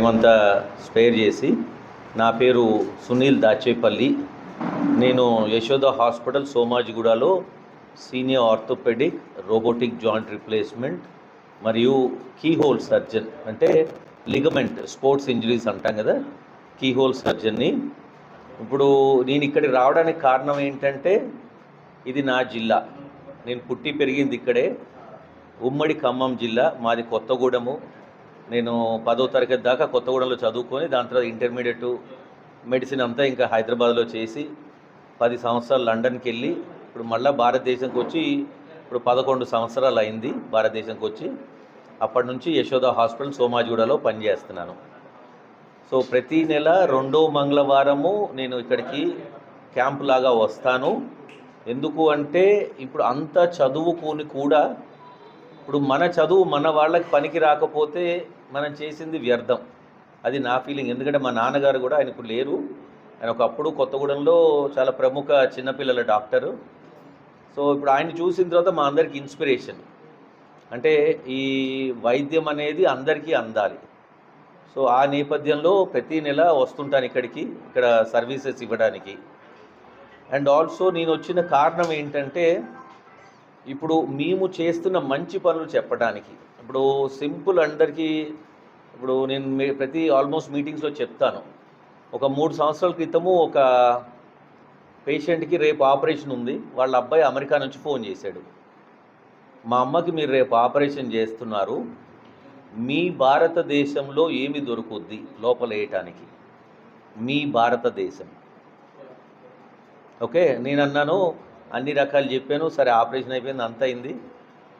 Time అంతా spare చేసి నా పేరు సునీల్ దాచేపల్లి. నేను Yashoda hospital సోమాజిగూడలో senior orthopaedic robotic joint replacement మరియు కీహోల్ సర్జన్ అంటే లిగమెంట్ స్పోర్ట్స్ ఇంజరీస్ అంటాం కదా కీహోల్ సర్జన్ని. ఇప్పుడు నేను ఇక్కడికి రావడానికి కారణం ఏంటంటే ఇది నా జిల్లా. నేను పుట్టి పెరిగింది ఇక్కడే. ఉమ్మడి ఖమ్మం జిల్లా మాది కొత్తగూడెము. నేను పదో తరగతి దాకా కొత్తగూడెంలో చదువుకొని దాని తర్వాత ఇంటర్మీడియట్ మెడిసిన్ అంతా ఇంకా హైదరాబాద్లో చేసి పది సంవత్సరాలు లండన్కి వెళ్ళి ఇప్పుడు మళ్ళీ భారతదేశంకి వచ్చి ఇప్పుడు పదకొండు సంవత్సరాలు అయింది భారతదేశంకి వచ్చి. అప్పటి నుంచి యశోద హాస్పిటల్ సోమాజిగూడలో పనిచేస్తున్నాను. సో ప్రతి నెల రెండో మంగళవారము నేను ఇక్కడికి క్యాంప్ లాగా వస్తాను. ఎందుకు అంటే ఇప్పుడు అంత చదువుకొని కూడా ఇప్పుడు మన చదువు మన వాళ్ళకి పనికి రాకపోతే మనం చేసింది వ్యర్థం. అది నా ఫీలింగ్ ఎందుకంటే మా నాన్నగారు కూడా ఆయన ఇప్పుడు లేరు. ఆయన ఒకప్పుడు కొత్తగూడెంలో చాలా ప్రముఖ చిన్నపిల్లల డాక్టరు. సో ఇప్పుడు ఆయన చూసిన తర్వాత మా అందరికి ఇన్స్పిరేషన్ అంటే ఈ వైద్యం అనేది అందరికీ అందాలి. సో ఆ నేపథ్యంలో ప్రతి నెల వస్తుంటాను ఇక్కడికి ఇక్కడ సర్వీసెస్ ఇవ్వడానికి. అండ్ ఆల్సో నేను వచ్చిన కారణం ఏంటంటే ఇప్పుడు మేము చేస్తున్న మంచి పనులు చెప్పడానికి ఇప్పుడు సింపుల్ అందరికీ ఇప్పుడు నేను మీ- ప్రతి ఆల్మోస్ట్ మీటింగ్స్లో చెప్తాను. ఒక మూడు సంవత్సరాల క్రితము ఒక పేషెంట్కి రేపు ఆపరేషన్ ఉంది. వాళ్ళ అబ్బాయి అమెరికా నుంచి ఫోన్ చేశాడు. మా అమ్మకి మీరు రేపు ఆపరేషన్ చేస్తున్నారు. మీ భారతదేశంలో ఏమి దొరుకుద్ది లోపల వేయటానికి? మీ భారతదేశం. ఓకే నేను అన్నాను అన్ని రకాలు చెప్పాను సరే ఆపరేషన్ అయిపోయింది అంత అయింది.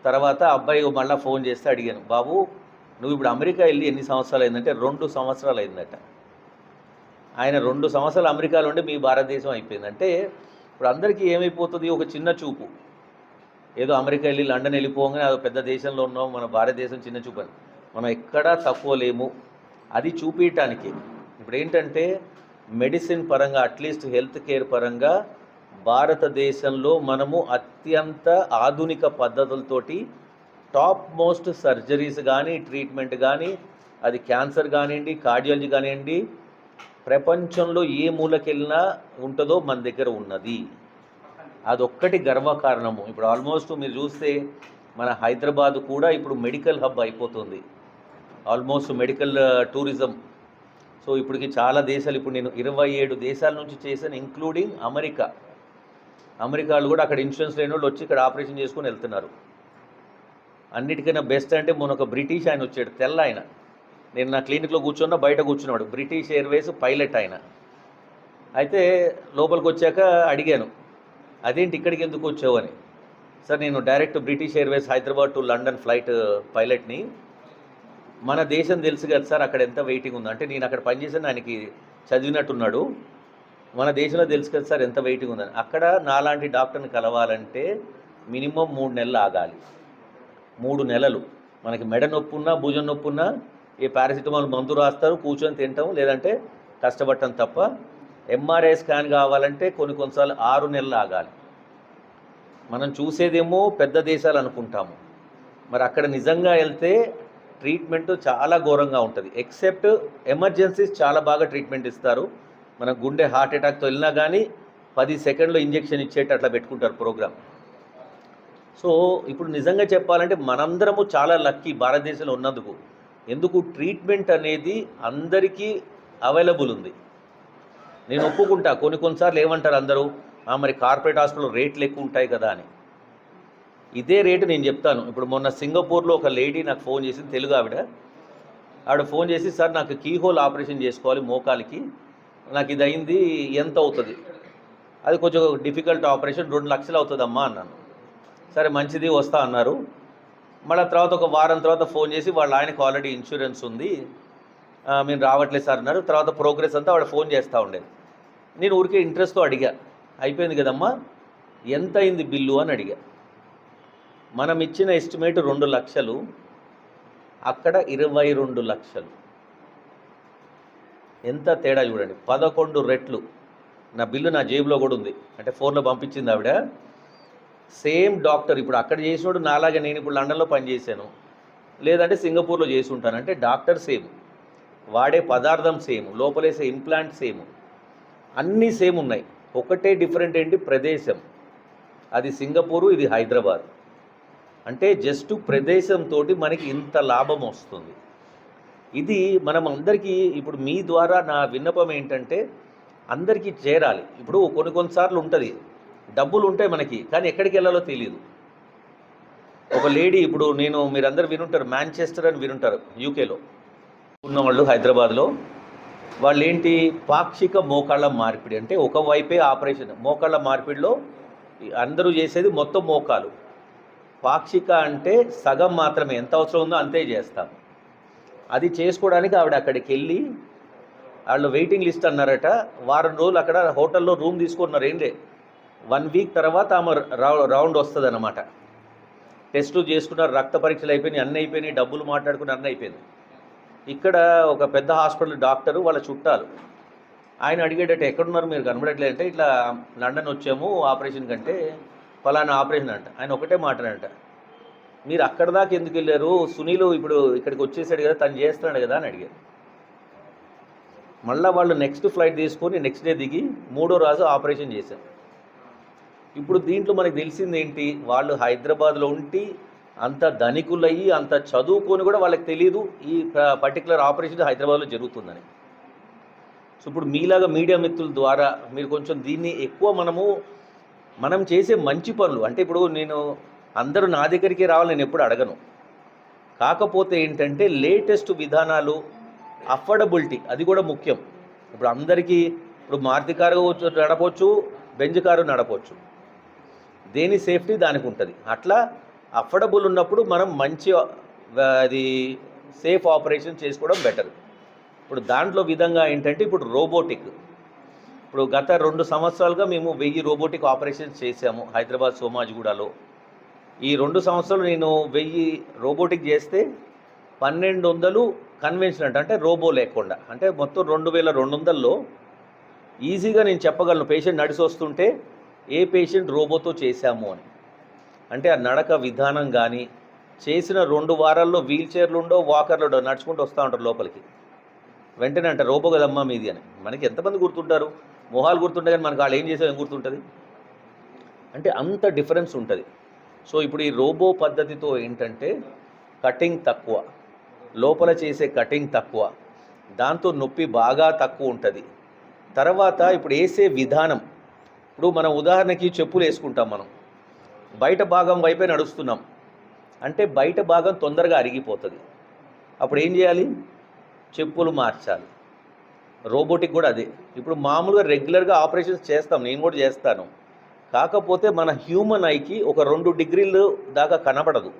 తర్వాత అబ్బాయి మళ్ళీ ఫోన్ చేస్తే అడిగాను బాబు నువ్వు ఇప్పుడు అమెరికా వెళ్ళి ఎన్ని సంవత్సరాలు అయిందంటే రెండు సంవత్సరాలు అయిందట. ఆయన రెండు సంవత్సరాలు అమెరికాలో ఉండి మీ భారతదేశం అయిపోయిందంటే ఇప్పుడు అందరికీ ఏమైపోతుంది? ఒక చిన్న చూపు. ఏదో అమెరికా వెళ్ళి లండన్ వెళ్ళిపోగానే అది పెద్ద దేశంలో ఉన్నాం మన భారతదేశం చిన్న చూపు అని. మనం ఎక్కడా తక్కువ లేము. అది చూపించటానికి ఇప్పుడు ఏంటంటే మెడిసిన్ పరంగా అట్లీస్ట్ హెల్త్ కేర్ పరంగా భారతదేశంలో మనము అత్యంత ఆధునిక పద్ధతులతోటి టాప్ మోస్ట్ సర్జరీస్ కానీ ట్రీట్మెంట్ కానీ అది క్యాన్సర్ కానివ్వండి కార్డియాలజీ కానివ్వండి ప్రపంచంలో ఏ మూలకెళ్ళినా ఉంటుందో మన దగ్గర ఉన్నది. అదొక్కటి గర్వకారణము. ఇప్పుడు ఆల్మోస్ట్ మీరు చూస్తే మన హైదరాబాద్ కూడా ఇప్పుడు మెడికల్ హబ్ అయిపోతుంది. Almost medical tourism. సో ఇప్పటికి చాలా దేశాలు ఇప్పుడు నేను ఇరవై ఏడు దేశాల నుంచి చేశాను ఇంక్లూడింగ్ అమెరికా. అమెరికాలో కూడా అక్కడ ఇన్సూరెన్స్ లేని వాళ్ళు వచ్చి ఇక్కడ ఆపరేషన్ చేసుకొని వెళ్తున్నారు. అన్నిటికైనా బెస్ట్ అంటే మొన్న ఒక బ్రిటిష్ ఆయన వచ్చాడు తెల్ల ఆయన. నేను నా క్లినిక్లో కూర్చున్నా బయట కూర్చున్నాడు బ్రిటిష్ ఎయిర్వేస్ పైలట్ ఆయన. అయితే లోపలికి వచ్చాక అడిగాను అదేంటి ఇక్కడికి ఎందుకు వచ్చావు అని? సార్ నేను direct British Airways Hyderabad to London flight పైలట్ని. మన దేశం తెలుసు కదా సార్ అక్కడ ఎంత వెయిటింగ్ ఉందో. అంటే నేను అక్కడ పనిచేసాను ఆయనకి చదివినట్టున్నాడు. మన దేశంలో తెలుసు కదా సార్ ఎంత వెయిటింగ్ ఉందని. అక్కడ నాలాంటి డాక్టర్ని కలవాలంటే మినిమం మూడు నెలలు ఆగాలి. మూడు నెలలు. మనకి మెడ నొప్పి ఉన్నా భుజం నొప్పి ఉన్నా ఈ పారాసిటమాల్ మందు రాస్తారు కూర్చొని తింటాం లేదంటే కష్టపడటం తప్ప ఎంఆర్ఐ స్కాన్ కావాలంటే కొన్ని కొన్నిసార్లు ఆరు నెలలు ఆగాలి. మనం చూసేదేమో పెద్ద దేశాలు అనుకుంటాము. మరి అక్కడ నిజంగా వెళ్తే ట్రీట్మెంట్ చాలా ఘోరంగా ఉంటుంది. ఎక్సెప్ట్ ఎమర్జెన్సీస్ చాలా బాగా ట్రీట్మెంట్ ఇస్తారు. మన గుండె హార్ట్ అటాక్తో వెళ్ళినా కానీ పది సెకండ్లో ఇంజెక్షన్ ఇచ్చేట అట్లా పెట్టుకుంటారు ప్రోగ్రామ్. సో ఇప్పుడు నిజంగా చెప్పాలంటే మనందరము చాలా లక్కీ భారతదేశంలో ఉన్నందుకు. ఎందుకు ట్రీట్మెంట్ అనేది అందరికీ అవైలబుల్ ఉంది. నేను ఒప్పుకుంటా కొన్ని కొన్నిసార్లు ఏమంటారు అందరూ "ఆ, మరి కార్పొరేట్ హాస్పిటల్ రేట్లు ఎక్కువ ఉంటాయి కదా అని. ఇదే రేటు నేను చెప్తాను. ఇప్పుడు మొన్న సింగపూర్లో ఒక లేడీ నాకు ఫోన్ చేసింది తెలుగు ఆవిడ. ఆవిడ ఫోన్ చేసి సార్ నాకు కీహోల్ ఆపరేషన్ చేసుకోవాలి మోకాలికి. నాకు ఇది అయింది ఎంత అవుతుంది? అది కొంచెం డిఫికల్ట్ ఆపరేషన్ రెండు లక్షలు అవుతుందమ్మా అన్నాను. సరే మంచిది వస్తా అన్నారు. మళ్ళీ తర్వాత ఒక వారం తర్వాత ఫోన్ చేసి వాళ్ళ ఆయనకు ఆల్రెడీ ఇన్సూరెన్స్ ఉంది. మేము రావట్లేదు సార్ అన్నారు. తర్వాత ప్రోగ్రెస్ అంతా వాడు ఫోన్ చేస్తూ ఉండేది నేను ఊరికే ఇంట్రెస్ట్తో అడిగా. అయిపోయింది కదమ్మా? ఎంత అయింది బిల్లు అని అడిగా. మనం ఇచ్చిన ఎస్టిమేట్ రెండు లక్షలు అక్కడ ఇరవై రెండు లక్షలు. ఎంత తేడా చూడండి. పదకొండు రెట్లు. నా బిల్లు నా జేబులో కూడా ఉంది. అంటే ఫోన్లో పంపించింది ఆవిడ. సేమ్ డాక్టర్ ఇప్పుడు అక్కడ చేసినోడు నాలాగే నేను ఇప్పుడు లండన్లో పనిచేశాను. లేదంటే సింగపూర్లో చేసి ఉంటాను. అంటే డాక్టర్ సేమ్. వాడే పదార్థం సేమ్. లోపలేసే ఇంప్లాంట్ సేమ్. అన్నీ సేమ్ ఉన్నాయి. ఒకటే డిఫరెంట్ ఏంటి? ప్రదేశం. అది సింగపూరు ఇది హైదరాబాద్. అంటే జస్ట్ ప్రదేశంతో మనకి ఇంత లాభం వస్తుంది. ఇది మనం అందరికీ ఇప్పుడు మీ ద్వారా నా విన్నపం ఏంటంటే అందరికీ చేరాలి. ఇప్పుడు కొన్ని కొన్నిసార్లు ఉంటుంది. డబ్బులు ఉంటాయి మనకి కానీ ఎక్కడికి వెళ్ళాలో తెలియదు ఒక లేడీ ఇప్పుడు నేను మీరందరూ వినుంటారు మాంచెస్టర్ అని వినుంటారు యూకేలో. ఉన్నవాళ్ళు హైదరాబాద్లో. వాళ్ళు ఏంటి పాక్షిక మోకాళ్ళ మార్పిడి అంటే ఒక వైపే ఆపరేషన్. మోకాళ్ళ మార్పిడిలో అందరూ చేసేది మొత్తం మోకాలు. పాక్షిక అంటే సగం మాత్రమే. ఎంత అవసరం ఉందో అంతే చేస్తాం. అది చేసుకోవడానికి ఆవిడ అక్కడికి వెళ్ళి వాళ్ళు వెయిటింగ్ లిస్ట్ అన్నారట. వారం రోజులు అక్కడ హోటల్లో రూమ్ తీసుకున్నారు ఏంలే. వన్ వీక్ తర్వాత ఆమె రౌ- రౌండ్ వస్తుంది అనమాట టెస్టులు చేసుకున్నారు రక్త పరీక్షలు అయిపోయినాయి అన్నీ అయిపోయినాయి డబ్బులు మాట్లాడుకుని అన్నీ అయిపోయింది. ఇక్కడ ఒక పెద్ద హాస్పిటల్ డాక్టరు వాళ్ళ చుట్టాలు. ఆయన అడిగేటట్టు ఎక్కడున్నారు మీరు? కనబడట్లేదు అంటే ఇట్లా లండన్ వచ్చాము ఆపరేషన్ కంటే ఫలానా ఆపరేషన్ అంట. ఆయన ఒకటే మాట్లాడంట మీరు అక్కడ దాకా ఎందుకు వెళ్ళారు? సునీలు ఇప్పుడు ఇక్కడికి వచ్చేసాడు కదా తను చేస్తున్నాడు కదా అని అడిగారు. మళ్ళీ వాళ్ళు నెక్స్ట్ ఫ్లైట్ తీసుకొని నెక్స్ట్ డే దిగి మూడో రోజు ఆపరేషన్ చేశారు. ఇప్పుడు దీంట్లో మనకు తెలిసింది ఏంటి? వాళ్ళు హైదరాబాద్లో ఉండి అంత ధనికులయ్యి అంత చదువుకొని కూడా వాళ్ళకి తెలియదు ఈ పర్టికులర్ ఆపరేషన్ హైదరాబాద్లో జరుగుతుందని. సో ఇప్పుడు మీలాగా మీడియా మిత్రుల ద్వారా మీరు కొంచెం దీన్ని ఎక్కువ మనము మనం చేసే మంచి పనులు అంటే ఇప్పుడు నేను అందరూ నా దగ్గరికి రావాలి నేను ఎప్పుడు అడగను. కాకపోతే ఏంటంటే లేటెస్ట్ విధానాలు అఫోర్డబిలిటీ అది కూడా ముఖ్యం. ఇప్పుడు అందరికీ ఇప్పుడు మారుతి కారు నడపవచ్చు బెంజ్ కారు నడపవచ్చు దేని సేఫ్టీ దానికి ఉంటుంది. అట్లా అఫోర్డబుల్ ఉన్నప్పుడు మనం మంచి అది సేఫ్ ఆపరేషన్ చేసుకోవడం బెటర్. ఇప్పుడు దాంట్లో విధంగా ఏంటంటే ఇప్పుడు రోబోటిక్. ఇప్పుడు గత రెండు సంవత్సరాలుగా మేము వెయ్యి రోబోటిక్ ఆపరేషన్స్ చేసాము హైదరాబాద్ సోమాజిగూడలో. ఈ రెండు సంవత్సరాలు నేను వెయ్యి రోబోటిక్ చేస్తే పన్నెండు వందలు కన్వెన్షనల్ అంటే రోబో లేకుండా. అంటే మొత్తం రెండు వేల రెండు వందల్లో ఈజీగా నేను చెప్పగలను పేషెంట్ నడిచి వస్తుంటే ఏ పేషెంట్ రోబోతో చేశాము అని. అంటే ఆ నడక విధానం కానీ చేసిన రెండు వారాల్లో వీల్ చైర్లు ఉండో వాకర్లు ఉండో నడుచుకుంటూ వస్తూ ఉంటారు లోపలికి. వెంటనే అంటే రోబో కదమ్మా మీది అని. మనకి ఎంతమంది గుర్తుంటారు? మొహాలు గుర్తుంటే కానీ మనకు వాళ్ళు ఏం చేసాం ఏం గుర్తుంటుంది? అంటే అంత డిఫరెన్స్ ఉంటుంది. సో ఇప్పుడు ఈ రోబో పద్ధతితో ఏంటంటే కటింగ్ తక్కువ. లోపల చేసే కటింగ్ తక్కువ. దాంతో నొప్పి బాగా తక్కువ ఉంటుంది. తర్వాత ఇప్పుడు వేసే విధానం. ఇప్పుడు మనం ఉదాహరణకి చెప్పులు వేసుకుంటాం మనం. బయట భాగం వైపే నడుస్తున్నాం. అంటే బయట భాగం తొందరగా అరిగిపోతుంది. అప్పుడు ఏం చేయాలి? చెప్పులు మార్చాలి. రోబోటిక్ కూడా అదే. ఇప్పుడు మామూలుగా రెగ్యులర్గా ఆపరేషన్స్ చేస్తాం. నేను కూడా చేస్తాను. కాకపోతే మన హ్యూమన్ ఐకి ఒక రెండు డిగ్రీలు దాకా కనబడదు.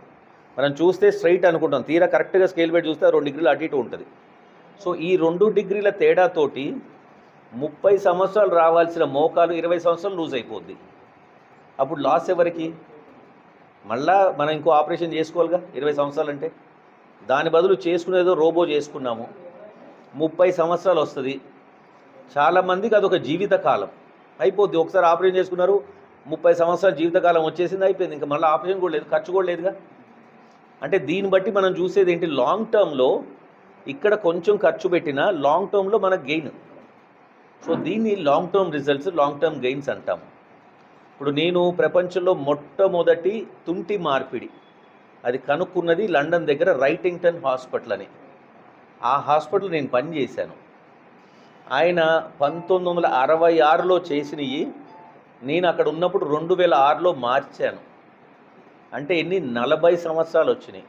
మనం చూస్తే స్ట్రైట్ అనుకుంటాం. తీరా కరెక్ట్గా స్కేల్ పెట్టి చూస్తే రెండు డిగ్రీలు అటు ఇటు ఉంటుంది. సో ఈ రెండు డిగ్రీల తేడాతోటి ముప్పై సంవత్సరాలు రావాల్సిన మోకాలు ఇరవై సంవత్సరాలు లూజ్ అయిపోద్ది. అప్పుడు లాస్ ఎవరికి? మళ్ళా మనం ఇంకో ఆపరేషన్ చేసుకోవాలిగా? ఇరవై సంవత్సరాలు అంటే దాని బదులు చేసుకునేదో రోబో చేసుకున్నాము. ముప్పై సంవత్సరాలు వస్తుంది. చాలామందికి అదొక జీవిత కాలం. అయిపోద్ది. ఒకసారి ఆపరేషన్ చేసుకున్నారు. ముప్పై సంవత్సరాల జీవితకాలం వచ్చేసింది అయిపోయింది. ఇంకా మళ్ళీ ఆపరేషన్ కూడా లేదు ఖర్చు కూడా లేదుగా. అంటే దీన్ని బట్టి మనం చూసేది ఏంటి? లాంగ్ టర్మ్లో ఇక్కడ కొంచెం ఖర్చు పెట్టినా లాంగ్ టర్మ్లో మనకు గెయిన్ సో దీన్ని long term results long term gains అంటాం ఇప్పుడు నేను ప్రపంచంలో మొట్టమొదటి తుంటి మార్పిడి. అది కనుక్కున్నది లండన్ దగ్గర రైటింగ్టన్ హాస్పిటల్ అని. ఆ హాస్పిటల్ నేను పనిచేశాను. ఆయన పంతొమ్మిది వందల అరవై ఆరులో చేసినవి నేను అక్కడ ఉన్నప్పుడు రెండు వేల ఆరులో మార్చాను. అంటే ఎన్ని? నలభై సంవత్సరాలు వచ్చినాయి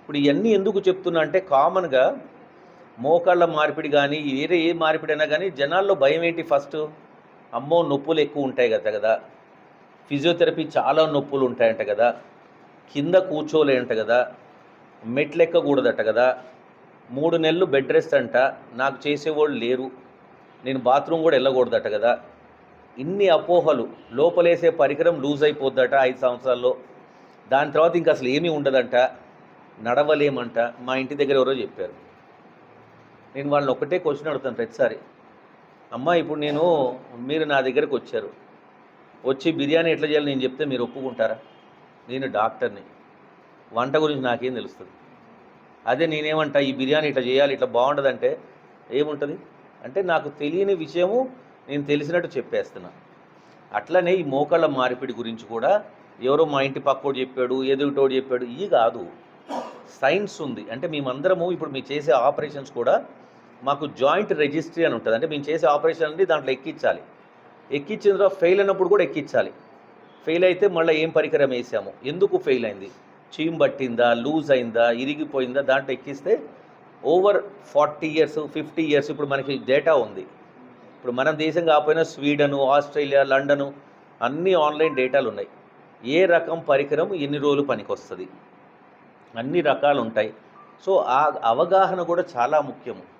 ఇప్పుడు ఇవన్నీ ఎందుకు చెప్తున్నా అంటే కామన్గా మోకాళ్ళ మార్పిడి కానీ వేరే ఏ మార్పిడి అయినా కానీ జనాల్లో భయం ఏంటి ఫస్ట్? అమ్మో నొప్పులు ఎక్కువ ఉంటాయి కదా కదా. ఫిజియోథెరపీ చాలా నొప్పులు ఉంటాయంట కదా. కింద కూర్చోలేంట కదా. మెట్లెక్కకూడదట కదా. మూడు నెలలు బెడ్ రెస్ట్ అంట. నాకు చేసేవాళ్ళు లేరు. నేను బాత్రూమ్ కూడా వెళ్ళకూడదట కదా. ఇన్ని అపోహలు. లోపలేసే పరికరం లూజ్ అయిపోద్దట ఐదు సంవత్సరాల్లో. దాని తర్వాత ఇంకా అసలు ఏమీ ఉండదంట. నడవలేమంట. మా ఇంటి దగ్గర ఎవరో చెప్పారు. నేను వాళ్ళని ఒకటే క్వశ్చన్ అడుగుతాను ప్రతిసారి. అమ్మ ఇప్పుడు నేను మీరు నా దగ్గరకు వచ్చారు. వచ్చి బిర్యానీ ఎట్లా చేయాలి నేను చెప్తే మీరు ఒప్పుకుంటారా? నేను డాక్టర్ని. వంట గురించి నాకేం తెలుస్తుంది? అదే నేనేమంటా ఈ బిర్యానీ ఇట్లా చేయాలి ఇట్లా బాగుండదంటే ఏముంటుంది? అంటే నాకు తెలియని విషయము నేను తెలిసినట్టు చెప్పేస్తున్నా. అట్లనే ఈ మోకాళ్ళ మార్పిడి గురించి కూడా ఎవరో మా ఇంటి పక్కోడు చెప్పాడు ఎదుగుటోడు చెప్పాడు ఈ కాదు. సైన్స్ ఉంది. అంటే మేమందరము ఇప్పుడు మేము చేసే ఆపరేషన్స్ కూడా మాకు జాయింట్ రిజిస్ట్రీ అని ఉంటుంది. అంటే మేము చేసే ఆపరేషన్ అనేది దాంట్లో ఎక్కించాలి. ఎక్కించిన తర్వాత ఫెయిల్ అయినప్పుడు కూడా ఎక్కించాలి. ఫెయిల్ అయితే మళ్ళీ ఏం పరికరం వేసాము? ఎందుకు ఫెయిల్ అయింది? చీమ్ పట్టిందా లూజ్ అయిందా ఇరిగిపోయిందా దాంట్లో ఎక్కిస్తే over forty years fifty years ఇప్పుడు మనకి డేటా ఉంది. ఇప్పుడు మన దేశం కాకపోయినా స్వీడను ఆస్ట్రేలియా లండను అన్ని ఆన్లైన్ డేటాలు ఉన్నాయి. ఏ రకం పరికరం ఎన్ని రోజులు పనికొస్తుంది? అన్ని రకాలు ఉంటాయి. సో ఆ అవగాహన కూడా చాలా ముఖ్యము.